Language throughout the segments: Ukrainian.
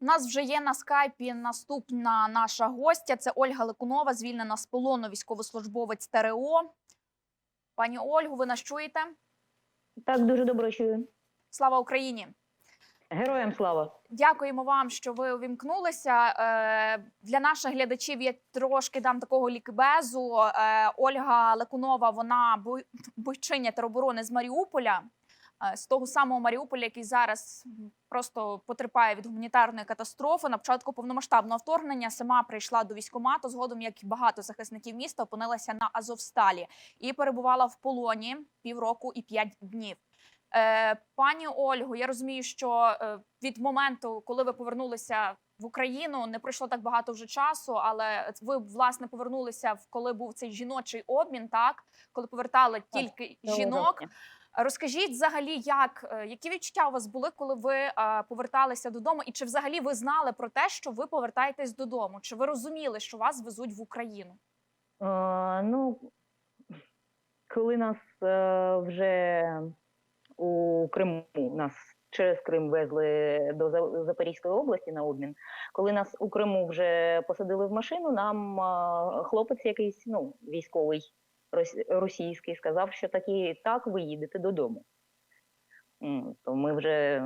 У нас вже є на скайпі наступна наша гостя. Це Ольга Ликунова, звільнена з полону військовослужбовець ТРО. Пані Ольгу, ви нас чуєте? Так, дуже добре чую. Слава Україні! Героям слава. Дякуємо вам, що ви увімкнулися. Е, Для наших глядачів я трошки дам такого лікбезу. Е, Ольга Лекунова, вона бой- бойчиня тероборони з Маріуполя, з того самого Маріуполя, який зараз просто потерпає від гуманітарної катастрофи. На початку повномасштабного вторгнення сама прийшла до військкомату. Згодом, як і багато захисників міста, опинилася на Азовсталі і перебувала в полоні півроку і п'ять днів. Е, пані Ольго, я розумію, що е, від моменту, коли ви повернулися в Україну, не пройшло так багато вже часу, але ви власне повернулися коли був цей жіночий обмін, так коли повертали тільки жінок. Розкажіть взагалі, як е, які відчуття у вас були, коли ви поверталися додому, і чи взагалі ви знали про те, що ви повертаєтесь додому? Чи ви розуміли, що вас везуть в Україну? Е, ну, коли нас е, вже у Криму, нас через Крим везли до Запорізької області на обмін, коли нас у Криму вже посадили в машину, нам е, хлопець якийсь, ну, військовий російський, сказав, що такі, так, ви їдете додому. То ми вже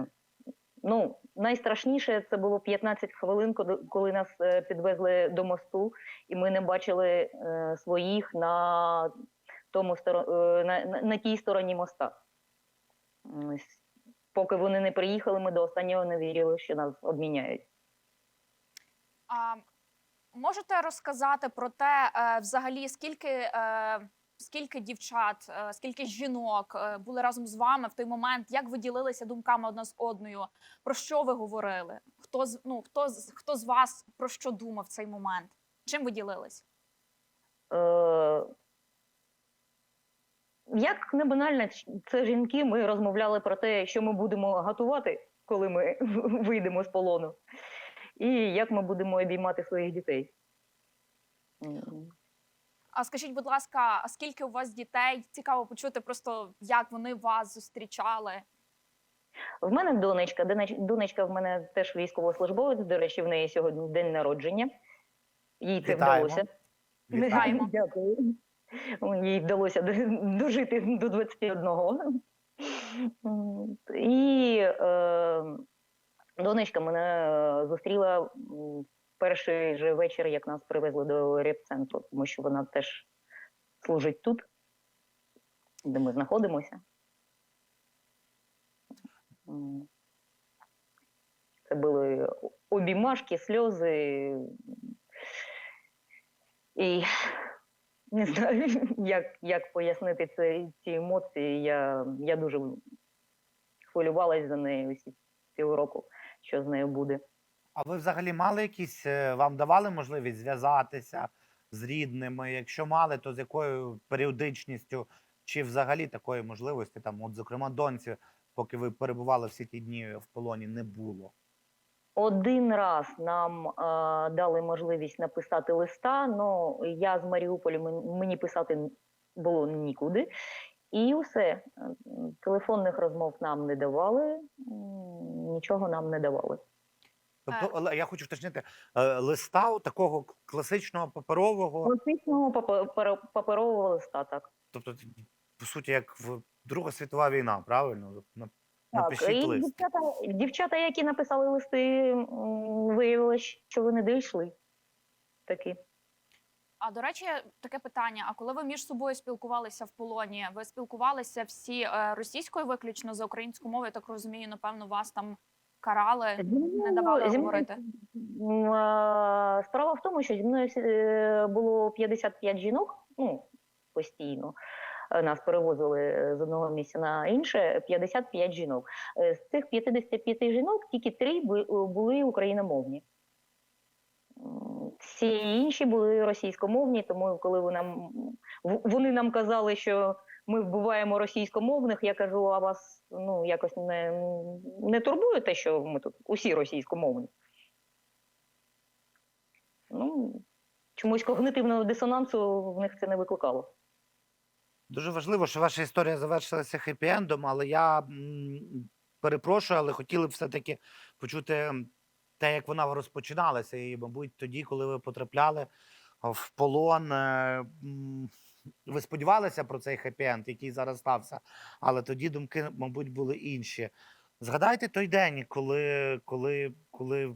Ну, найстрашніше це було 15 хвилин, коли- нас е, підвезли до мосту, і ми не бачили е, своїх на тому е, на, на, на тій стороні моста. Поки вони не приїхали, ми до останнього не вірили, що нас обміняють. А можете розказати про те, взагалі, скільки, скільки дівчат, е, скільки жінок е, були разом з вами в той момент? Як ви ділилися думками одна з одною? Про що ви говорили? Хто з ну хто з хто з вас про що думав цей момент? Чим ви ділились? Е, як не банально, це жінки, ми розмовляли про те, що ми будемо готувати, коли ми вийдемо з полону, і як ми будемо обіймати своїх дітей. А скажіть, будь ласка, а скільки у вас дітей? Цікаво почути просто, як вони вас зустрічали. В мене донечка, донечка в мене теж військовослужбовець. До речі, в неї сьогодні день народження. Їй це Вітаємо. вдалося. Вітаємо. Дякую. Їй вдалося дожити до 21. М, І е, донечка мене е, зустріла в перший же вечір, як нас привезли до реп-центру, тому що вона теж служить тут, де ми знаходимося. Це були обіймашки, сльози. І не знаю, як, як пояснити це, ці емоції. Я, я дуже хвилювалась за неї усі півроку, що з нею буде. А ви взагалі мали якісь, е, вам давали можливість зв'язатися з рідними? Якщо мали, то з якою періодичністю, чи взагалі такої можливості, там, от, зокрема, доньці, поки ви перебували всі ті дні в полоні, не було? Один раз нам е, дали можливість написати листа, але я з Маріуполя мен- мені писати було нікуди. І все. Телефонних розмов нам не давали, нічого нам не давали. Тобто, але я хочу уточнити, е, листа такого класичного паперового, Класичного папе- паперового листа, так. тобто, по суті, як в Друга світова війна, правильно? На- Так, і лист. дівчата, дівчата, які написали листи, м, виявилось, що вони дійшли. Такі. А до речі, таке питання: а коли ви між собою спілкувалися в полоні, ви спілкувалися всі е, російською виключно за українську мову? Я так розумію, напевно, вас там карали, не давали Зі мною- говорити. Справа в тому, що зі мною е, було 55 жінок, ну, постійно. Е, Нас перевозили е, з одного місця на інше 55 жінок. З цих 55 жінок тільки три були україномовні. Всі інші були російськомовні, тому коли вони нам, вони нам казали, що ми вбиваємо російськомовних, я кажу, а вас ну, якось не, не турбує те, що ми тут усі російськомовні? Ну, чомусь когнитивного дисонансу в них це не викликало. Дуже важливо, що ваша історія завершилася хеппі-ендом, але я перепрошую, але хотіли б все-таки почути те, як вона розпочиналася, і, мабуть, тоді, коли ви потрапляли в полон, е, ви сподівалися про цей хеппі-енд, який зараз стався, але тоді думки, мабуть, були інші. Згадайте той день, коли, коли, коли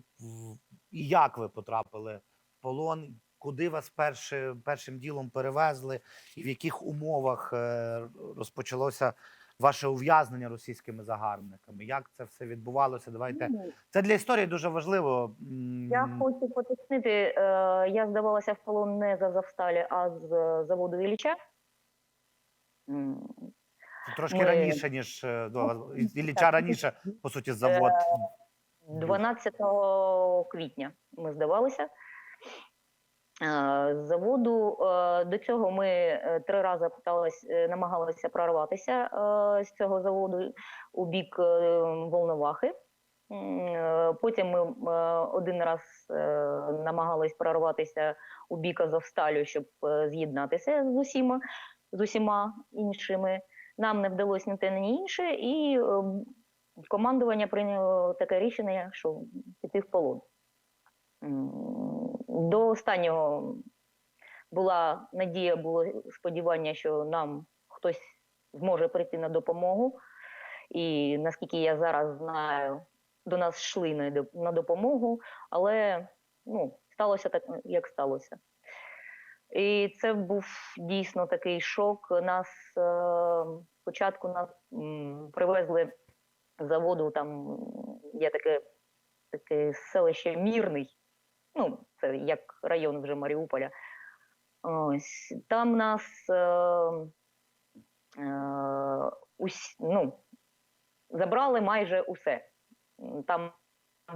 і як ви потрапили в полон, куди вас перше, першим ділом перевезли, і в яких умовах е, розпочалося ваше ув'язнення російськими загарбниками? Як це все відбувалося? Давайте Ну, це для історії дуже важливо. Я хочу поточнити, е, я здавалася в полон не за Завсталі, а з е, заводу Ілліча. Це трошки ми- раніше, ніж е, ну, Ілліча раніше, по суті, завод. 12 квітня ми здавалися. Е, заводу е, до цього ми е, три рази питались, намагалися прорватися з цього заводу у бік Волновахи. Потім ми один раз намагались прорватися у бік Азовсталю, щоб з'єднатися з усіма, з усіма іншими. Нам не вдалося ні те, ні інше, і командування прийняло таке рішення, що піти в полон. До останнього була надія, було сподівання, що нам хтось зможе прийти на допомогу. І наскільки я зараз знаю, до нас йшли на допомогу, але ну, сталося так, як сталося. І це був дійсно такий шок. Нас е, спочатку нас привезли з заводу, там є таке, таке селище Мірний, ну, це як район вже Маріуполя. Ось там нас е, е, ус, ну, забрали майже усе. Там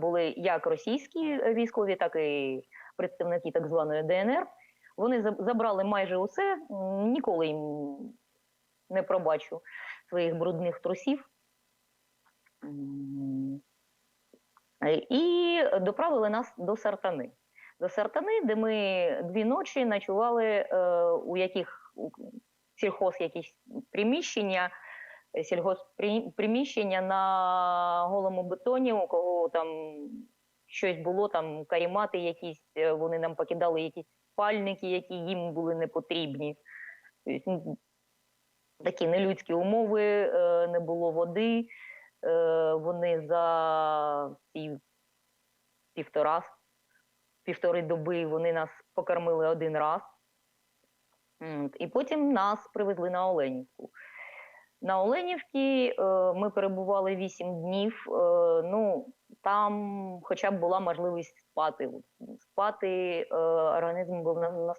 були як російські військові, так і представники так званої ДНР. Вони забрали майже усе. Ніколи їм не пробачу своїх брудних трусів. Е, І доправили нас до Сартани. До Сартани, де ми дві ночі ночували е, у яких сільхоз якісь приміщення, е, сільгосприміщення на голому бетоні, у кого там щось було, там карімати якісь, вони нам покидали якісь спальники, які їм були не потрібні. Тобто, ну, такі нелюдські умови, не було води. Е, Вони за ці півтора, півтори доби вони нас покормили один раз. І потім нас привезли на Оленівку. На Оленівці е, ми перебували 8 днів. Е, ну, там хоча б була можливість спати. Спати організм був на-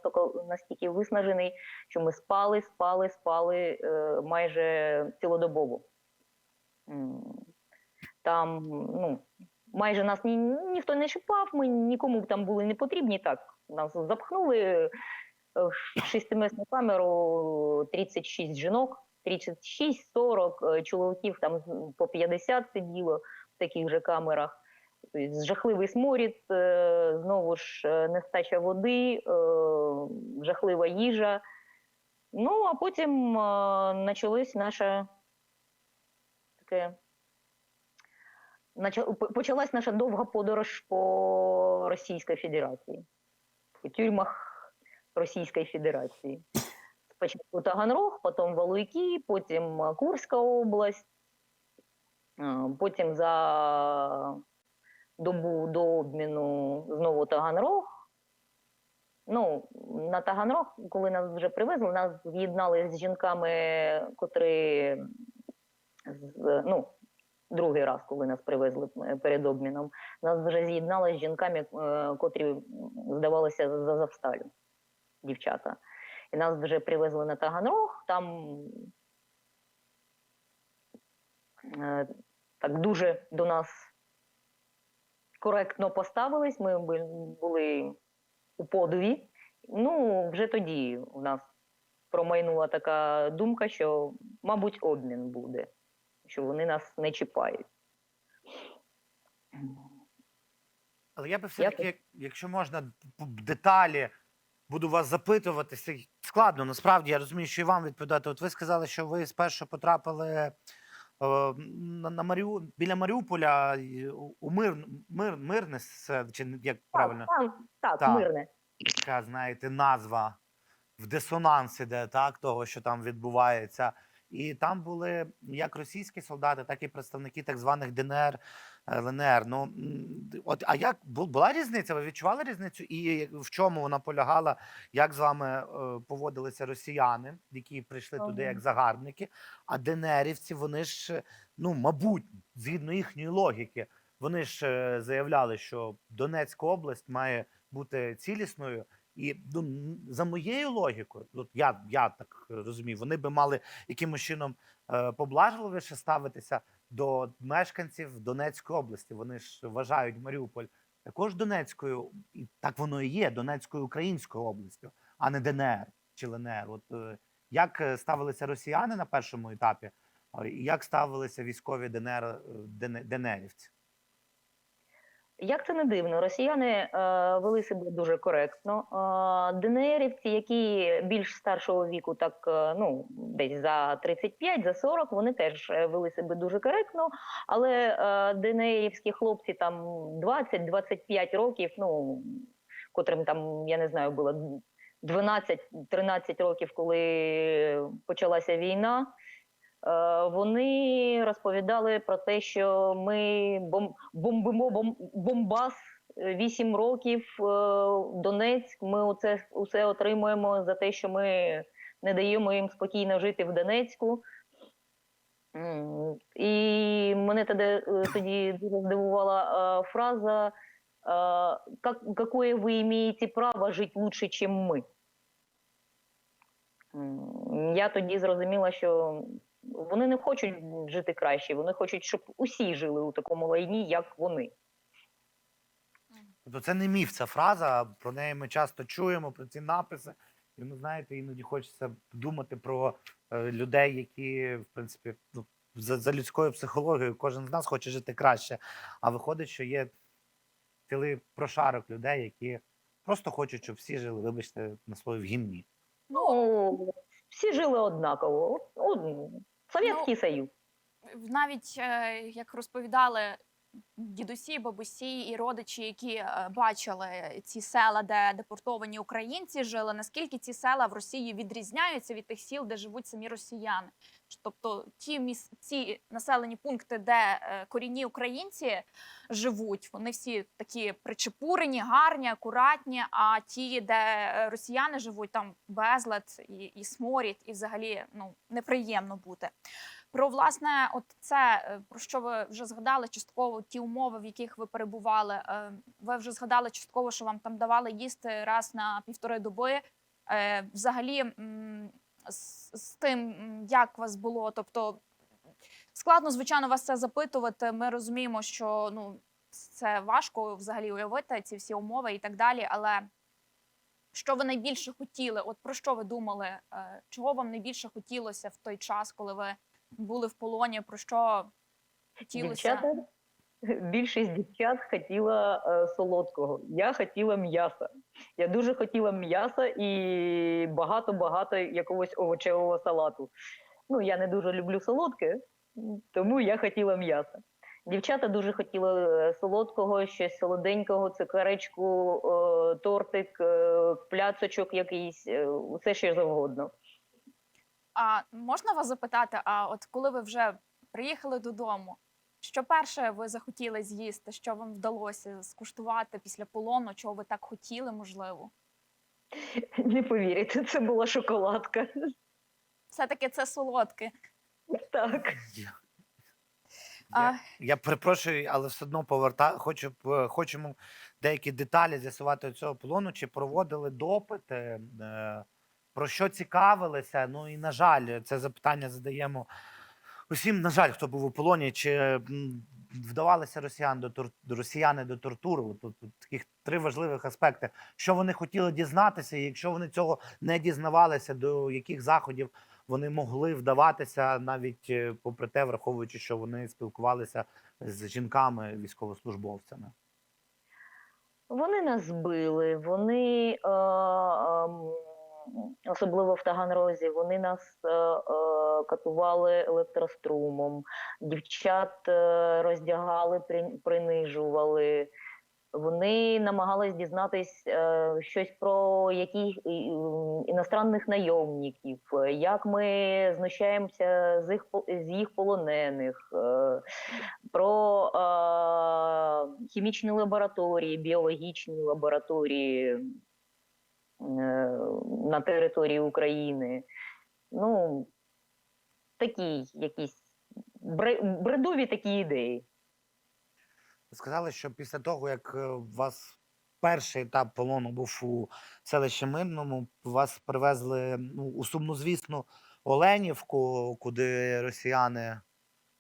настільки, виснажений, що ми спали, спали, спали майже цілодобово. Там ну, майже нас ні, ніхто не чіпав, ми нікому там були не потрібні. Так, нас запхнули е, в шестимісну камеру 36 жінок, 36-40 е, чоловіків там по 50 сиділо в таких же камерах. Тобто жахливий сморід, е, знову ж нестача води, жахлива їжа. Ну, а потім почалось наше п- Почалась наша довга подорож по Російській Федерації, по тюрмах Російської Федерації. Спочатку Таганрог, потім Валуйки, потім Курська область, потім за добу до обміну знову Таганрог. Ну, на Таганрог, коли нас вже привезли, нас з'єднали з жінками, котрі ну, другий раз, коли нас привезли е, перед обміном, нас вже з'єднали з жінками, е, котрі здавалися за Завсталю, дівчата. І нас вже привезли на Таганрог, там е, так дуже до нас коректно поставились. Ми були у подиві. Ну, вже тоді у нас промайнула така думка, що, мабуть, обмін буде, що вони нас не чіпають. Але я би все-таки, як- якщо можна, деталі буду вас запитуватися. Складно, насправді я розумію, що і вам відповідати. От ви сказали, що ви спершу потрапили е, на, на Маріу... біля Маріуполя у мир, мир, мирне чи як правильно? Так, так, Так. мирне. така, знаєте, назва в дисонанс іде, так, того, що там відбувається. І там були як російські солдати, так і представники так званих ДНР, е, ЛНР. Ну от а як бу- була різниця? Ви відчували різницю? І в чому вона полягала? Як з вами е, поводилися росіяни, які прийшли туди як загарбники? А ДНРівці, вони ж, ну мабуть, згідно їхньої логіки, вони ж е, заявляли, що Донецька область має бути цілісною. І ну, за моєю логікою, от я, я так розумію, вони би мали якимось чином е, поблажливіше ставитися до мешканців Донецької області. Вони ж вважають Маріуполь також Донецькою, і так воно і є Донецькою українською областю, а не ДНР чи ЛНР. От е, як е, ставилися росіяни на першому етапі, і як ставилися військові ДНР е, ДНРівці? Як це не дивно, росіяни е, вели себе дуже коректно. Е, ДНРівці, які більш старшого віку, так е, ну десь за 35, за 40, вони теж е, вели себе дуже коректно. Але е, ДНРівські хлопці там 20-25 років, ну котрим там я не знаю, було 12-13 років, коли почалася війна. Е, Вони розповідали про те, що ми бомбимо Бомбас 8 років, е, Донецьк. Ми оце усе отримуємо за те, що ми не даємо їм спокійно жити в Донецьку. І мене тоді, е, тоді дуже здивувала фраза «Какое ви маєте право жити лучше, ніж ми?» Я тоді зрозуміла, що вони не хочуть жити краще, вони хочуть, щоб усі жили у такому лайні, як вони. Тобто це не міф, ця фраза. Про неї ми часто чуємо, про ці написи. І ну, знаєте, іноді хочеться думати про е, людей, які, в принципі, ну, за, за людською психологією кожен з нас хоче жити краще. А виходить, що є цілий прошарок людей, які просто хочуть, щоб всі жили, вибачте, на слові в гімні. Ну, всі жили однаково. Од- Совєтський Союз. навіть е, як розповідали дідусі, бабусі і родичі, які е, бачили ці села, де депортовані українці жили, наскільки ці села в Росії відрізняються від тих сіл, де живуть самі росіяни. Тобто ті міс... ці населені пункти, де е, корінні українці живуть, вони всі такі причепурені, гарні, акуратні. А ті, де е, росіяни живуть, там безлад і, і сморід, і взагалі ну неприємно бути. Про власне, от це е, про що ви вже згадали частково ті умови, в яких ви перебували. Ви вже згадали частково, що вам там давали їсти раз на півтори доби. Взагалі, з, з тим, як вас було, тобто складно, звичайно, вас це запитувати. Ми розуміємо, що ну це важко взагалі уявити ці всі умови і так далі. Але що ви найбільше хотіли? От про що ви думали? Е, Чого вам найбільше хотілося в той час, коли ви були в полоні? Про що хотілося? Дівчата, більшість дівчат хотіла е, солодкого. Я хотіла м'яса. Я дуже хотіла м'яса і багато-багато якогось овочевого салату. Ну, я не дуже люблю солодке, тому я хотіла м'яса. Дівчата дуже хотіли е, солодкого, щось солоденького, цукеречку, е, тортик, е, пляцочок якийсь, е, усе що завгодно. А можна вас запитати? А от коли ви вже приїхали додому, що перше ви захотіли з'їсти? Що вам вдалося скуштувати після полону? Чого ви так хотіли, можливо? Не повірите, це була шоколадка. Все таки це солодке. Так. Я, А- я, я перепрошую, але все одно поверта... хочу, хочемо деякі деталі з'ясувати цього полону, чи проводили допити, е, про що цікавилися. Ну і на жаль, це запитання задаємо усім, на жаль, хто був у полоні, чи вдавалися росіян до тур... росіяни до тортури. Тут, тут таких три важливих аспекти. Що вони хотіли дізнатися, і якщо вони цього не дізнавалися, до яких заходів вони могли вдаватися, навіть е, попри те, враховуючи, що вони спілкувалися з жінками військовослужбовцями. Вони нас били, вони е, ем, особливо в Таганрозі, вони нас е, е, катували електрострумом, дівчат е, роздягали, при- принижували. Вони намагались дізнатись е, щось про яких іностранних найомників, як ми знущаємося з їх з їх полонених, е, про е, хімічні лабораторії, біологічні лабораторії на території України. Ну, такі якісь бредові такі ідеї. Ви сказали, що після того, як е, вас перший етап полону був у селищі Мирному, вас привезли ну, у сумнозвісну Оленівку, куди росіяни,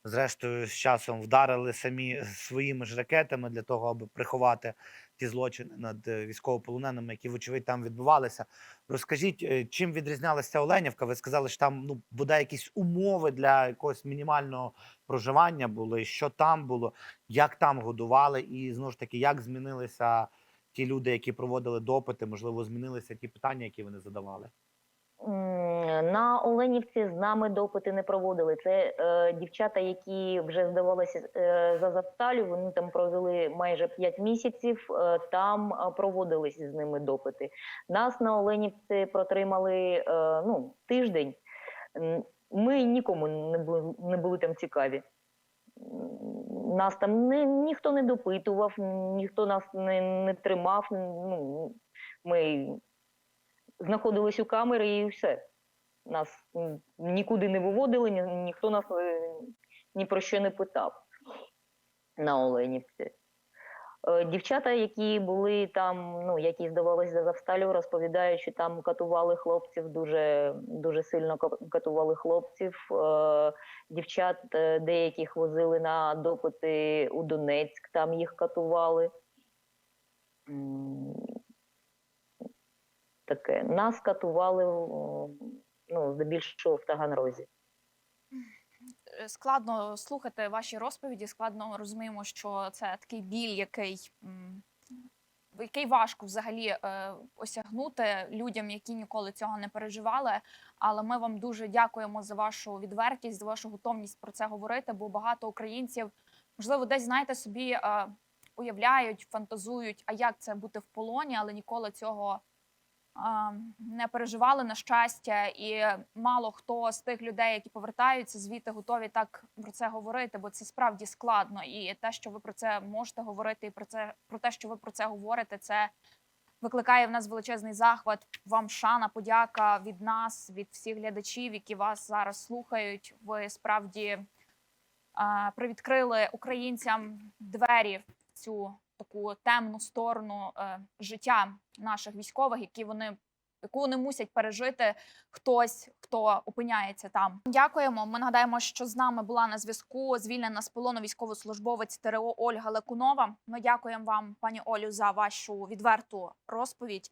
зрештою, з часом вдарили самі своїми ж ракетами для того, аби приховати ті злочини над е, військовополоненими, які, вочевидь, там відбувалися. Розкажіть, е, чим відрізнялася Оленівка? Ви сказали, що там ну, буде якісь умови для якогось мінімального проживання були, що там було, як там годували, і знову ж таки, як змінилися ті люди, які проводили допити, можливо, змінилися ті питання, які вони задавали. На Оленівці з нами допити не проводили. Це е, дівчата, які вже здавалися е, за Запталю, вони там провели майже 5 місяців, е, там е, проводились з ними допити. Нас на Оленівці протримали е, ну, тиждень. Ми нікому не були, не були там цікаві. Нас там не, ніхто не допитував, ніхто нас не, не тримав. Ну, ми знаходились у камері і все. Нас нікуди не виводили, ні, ніхто нас е, ні про що не питав на Оленівці. Е, Дівчата, які були там, ну які здавалися за Завсталю, розповідають, що там катували хлопців, дуже дуже сильно катували хлопців. Е, Дівчат деяких возили на допити у Донецьк, там їх катували. Таке. Нас катували ну, здебільшого в Таганрозі. Е, Складно слухати ваші розповіді, складно розуміємо, що це такий біль, який, який важко взагалі е, осягнути людям, які ніколи цього не переживали. Але ми вам дуже дякуємо за вашу відвертість, за вашу готовність про це говорити. Бо багато українців, можливо, десь знаєте собі е, уявляють, фантазують, а як це бути в полоні, але ніколи цього не переживали на щастя, і мало хто з тих людей, які повертаються звідти, готові так про це говорити, бо це справді складно. І те, що ви про це можете говорити, і про це про те, що ви про це говорите, це викликає в нас величезний захват. Вам шана, подяка від нас, від всіх глядачів, які вас зараз слухають. Ви справді привідкрили українцям двері в цю таку темну сторону е, життя наших військових, які вони яку вони мусять пережити хтось, хто опиняється там. Дякуємо. Ми нагадаємо, що з нами була на зв'язку звільнена з полону військовослужбовець ТРО Ольга Лекунова. Ми дякуємо вам, пані Олю, за вашу відверту розповідь.